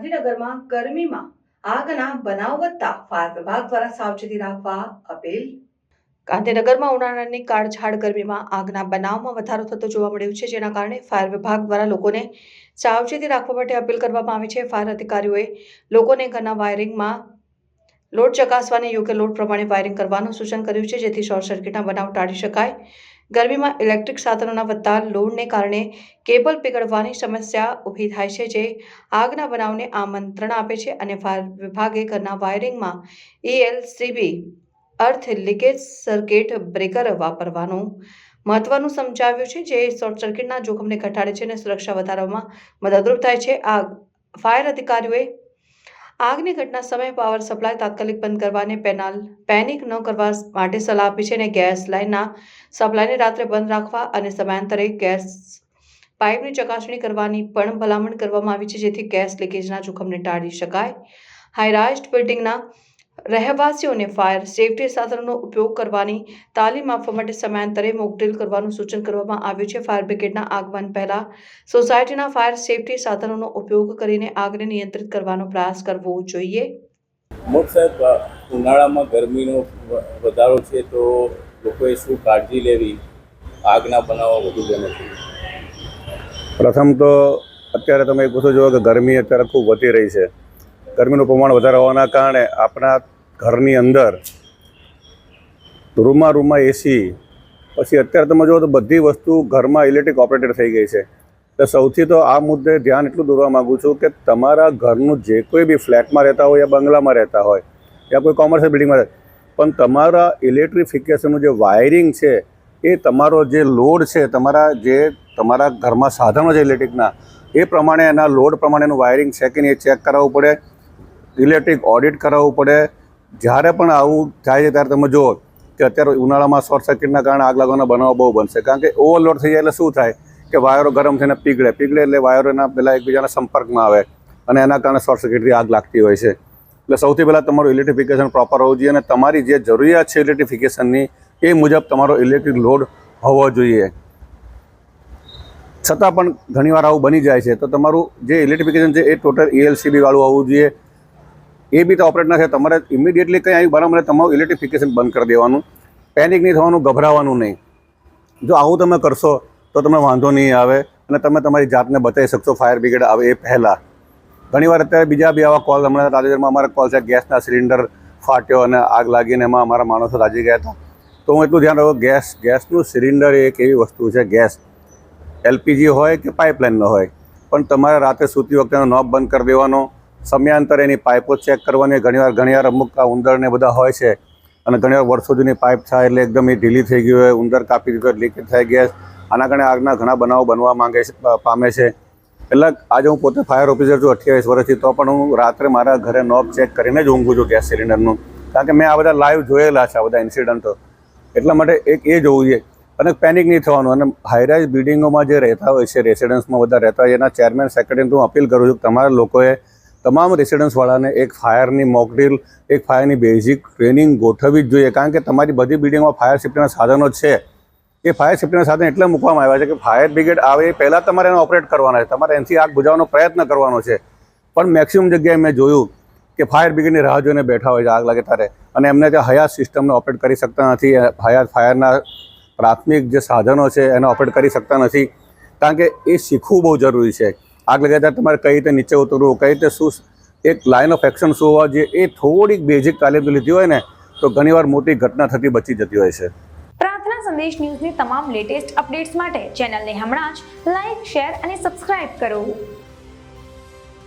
ગાંધીનગરમાં ગરમીમાં આગના બનાવ વધતા ફાયર વિભાગ દ્વારા સાવચેતી રાખવા અપીલ. ગાંધીનગરમાં ઉનાળાની કાળઝાળ ગરમીમાં આગના બનાવમાં વધારો થતો જોવા મળ્યો છે, જેના કારણે ફાયર વિભાગ દ્વારા લોકોને સાવચેતી રાખવા માટે અપીલ કરવામાં આવી છે. ફાયર અધિકારીઓએ લોકોને ઘરના વાયરિંગમાં લોડ ચકાસવાને યોગ્ય લોડ પ્રમાણે વાયરિંગ કરવાનું સૂચન કર્યું છે, જેથી શોર્ટ સર્કિટના બનાવ ટાળી શકાય. ગરમીમાં ઇલેક્ટ્રિક સાધનોના વધતા લોડને કારણે કેબલ પીગળવાની સમસ્યા ઊભી થાય છે, જે આગના બનાવને આમંત્રણ આપે છે અને વિભાગે ઘરના વાયરિંગમાં ELCB earth leakage circuit breaker વાપરવાનું મહત્વનું સમજાવ્યું છે, જે શોર્ટ સર્કિટના જોખમને ઘટાડે છે અને સુરક્ષા વધારવામાં મદદરૂપ થાય છે. આગ ફાયર અધિકારીઓએ આગની ઘટના સમયે પાવર સપ્લાય તાત્કાલિક બંધ કરવાને પેનાલ પેનિક ન કરવા માટે સલાહ આપી છે અને ગેસ લાઇનના સપ્લાયને રાત્રે બંધ રાખવા અને સમયાંતરે ગેસ પાઇપની ચકાસણી કરવાની પણ ભલામણ કરવામાં આવી છે, જેથી ગેસ લીકેજના જોખમને ટાળી શકાય. હાઈરાઇઝ્ડ બિલ્ડિંગના રહેવાસીઓને ફાયર સેફટી સાધનોનો ઉપયોગ કરવાની તાલીમ આપવા માટે સમયાંતરે મોકડ્રીલ કરવાનું સૂચન કરવામાં આવ્યું છે. ફાયર બ્રિગેડના આગમન પહેલા સોસાયટીના ફાયર સેફટી સાધનોનો ઉપયોગ કરીને આગને નિયંત્રિત કરવાનો પ્રયાસ કરવો જોઈએ. મોટ સાહેબ ઉનાળામાં ગરમીનો વધારો છે તો લોકોએ શું કાળજી લેવી? આગના બનાવો વધુ ગમે છે. પ્રથમ તો અત્યારે તમે પૂછો જુઓ કે ગરમી અત્યારે ખૂબ વધી રહી છે. ગરમીનું પ્રમાણ વધારે હોવાના કારણે આપણા ઘરની અંદર રૂમમાં રૂમમાં એસી પછી અત્યારે તમે જુઓ તો બધી વસ્તુ ઘરમાં ઇલેક્ટ્રિક ઓપરેટેડ થઈ ગઈ છે. તો સૌથી તો આ મુદ્દે ધ્યાન એટલું દોરવા માગું છું કે તમારા ઘરનું જે કોઈ બી ફ્લેટમાં રહેતા હોય યા બંગલામાં રહેતા હોય યા કોઈ કોમર્શિયલ બિલ્ડિંગમાં રહે, પણ તમારા ઇલેક્ટ્રિફિકેશનનું જે વાયરિંગ છે, એ તમારો જે લોડ છે, તમારા જે તમારા ઘરમાં સાધનો છે ઇલેક્ટ્રિકના એ પ્રમાણે એના લોડ પ્રમાણેનું વાયરિંગ છે કે નહીં એ ચેક કરાવવું પડે. ઇલેક્ટ્રિક ઓડિટ કરાવવું પડે. જ્યારે પણ આવું થાય છે, ત્યારે તમે જુઓ કે અત્યારે ઉનાળામાં શોર્ટ સર્કિટના કારણે આગ લાગવાના બનાવો બહુ બનશે. કારણ કે ઓવરલોડ થઈ જાય એટલે શું થાય કે વાયરો ગરમ થઈને પીગળે. પીગળે એટલે વાયરોના પહેલાં એકબીજાના સંપર્કમાં આવે અને એના કારણે શોર્ટ સર્કિટથી આગ લાગતી હોય છે. એટલે સૌથી પહેલાં તમારું ઇલેક્ટ્રિફિકેશન પ્રોપર હોવું જોઈએ અને તમારી જે જરૂરિયાત છે ઇલેક્ટ્રિફિકેશનની, એ મુજબ તમારો ઇલેક્ટ્રિક લોડ હોવો જોઈએ. છતાં પણ ઘણીવાર આવું બની જાય છે. તો તમારું જે ઇલેક્ટ્રિફિકેશન છે, એ ટોટલ એલસીબી વાળું હોવું જોઈએ. એ બી તો ઓપરેટ ના તમારે ઇમિડિયેટલી કંઈ આવ્યું, બરાબર, તમારું ઇલેક્ટ્રિફિકેશન બંધ કરી દેવાનું. પેનિક નહીં થવાનું, ગભરાવાનું નહીં. જો આવું તમે કરશો, તો તમને વાંધો નહીં આવે અને તમે તમારી જાતને બતાવી શકશો. ફાયર બ્રિગેડ આવે એ પહેલાં. ઘણીવાર અત્યારે બીજા બી આવા કોલ હમણાં તાજેતરમાં અમારા કોલ છે, ગેસના સિલિન્ડર ફાટ્યો અને આગ લાગીને એમાં અમારા માણસો રાજી ગયા હતા. તો હું એટલું ધ્યાન રાખું, ગેસ, ગેસનું સિલિન્ડર એક એવી વસ્તુ છે, ગેસ. એલપીજી હોય કે પાઇપલાઇનનો હોય. પણ તમારે રાતે સૂતી વખતે નોબ બંધ કરી દેવાનો. સમયાંતરે એની પાઇપો ચેક કરવાની, ઘણીવાર ઘણીવાર અમુક આ ઉંદર ને બધા હોય છે. અને ઘણીવાર વર્ષો જૂની પાઇપ થાય એટલે એકદમ એ ઢીલી થઈ ગઈ હોય, ઉંદર કાપી દીધો લીકેજ થઈ ગયા. આના કારણે આગના ઘણા બનાવો બનવા માંગે છે પામે છે. એટલે આજે હું પોતે ફાયર ઓફિસર છું, અઠ્યાવીસ વર્ષથી, તો પણ હું રાત્રે મારા ઘરે નોબ ચેક કરીને જ ઊંઘું છું ગેસ સિલિન્ડરનું. કારણ કે મેં આ બધા લાઈવ જોયેલા છે, આ બધા ઇન્સિડન્ટો એટલા માટે એક એ જોવું જોઈએ અને પેનિક નહીં થવાનું. અને હાઈરાઇઝ બિલ્ડિંગોમાં જે રહેતા હોય છે રેસિડન્સમાં બધા રહેતા હોય એના ચેરમેન સેક્રેટરીને હું અપીલ કરું છું કે તમારા લોકોએ તમામ રેસિડન્સવાળાને એક ફાયરની મોકડ્રીલ એક ફાયરની બેઝિક ટ્રેનિંગ ગોઠવવી જ જોઈએ. કારણ કે તમારી બધી બિલ્ડિંગમાં ફાયર સેફ્ટીના સાધનો છે. એ ફાયર સેફ્ટીના સાધન એટલે મૂકવામાં આવ્યા છે કે ફાયર બ્રિગેડ આવે એ પહેલાં તમારે એને ઓપરેટ કરવાના છે. તમારે એનથી આગ બુજાવવાનો પ્રયત્ન કરવાનો છે. પણ મેક્સિમમ જગ્યાએ મેં જોયું કે ફાયર બ્રિગેડની રાહ જોઈને બેઠા હોય છે આગ લાગે ત્યારે. અને એમને ત્યાં હયાત સિસ્ટમને ઓપરેટ કરી શકતા નથી. હયાત ફાયરના પ્રાથમિક જે સાધનો છે એને ઓપરેટ કરી શકતા નથી. કારણ કે એ શીખવું બહુ જરૂરી છે. આગ લાગે ત્યારે તમારે કઈ રીતે નીચે ઉતરવું, કઈ રીતે શું એક લાઇન ઓફ એક્શન શું હોવા જોઈએ, એ થોડીક બેઝિક તાલીમ લીધી હોય ને, તો ઘણીવાર મોટી ઘટના થતી બચી જતી હોય છે. પ્રાર્થના સંદેશ ન્યૂઝની તમામ લેટેસ્ટ અપડેટ્સ માટે ચેનલને હમણાં જ લાઇક શેર અને સબસ્ક્રાઇબ કરો.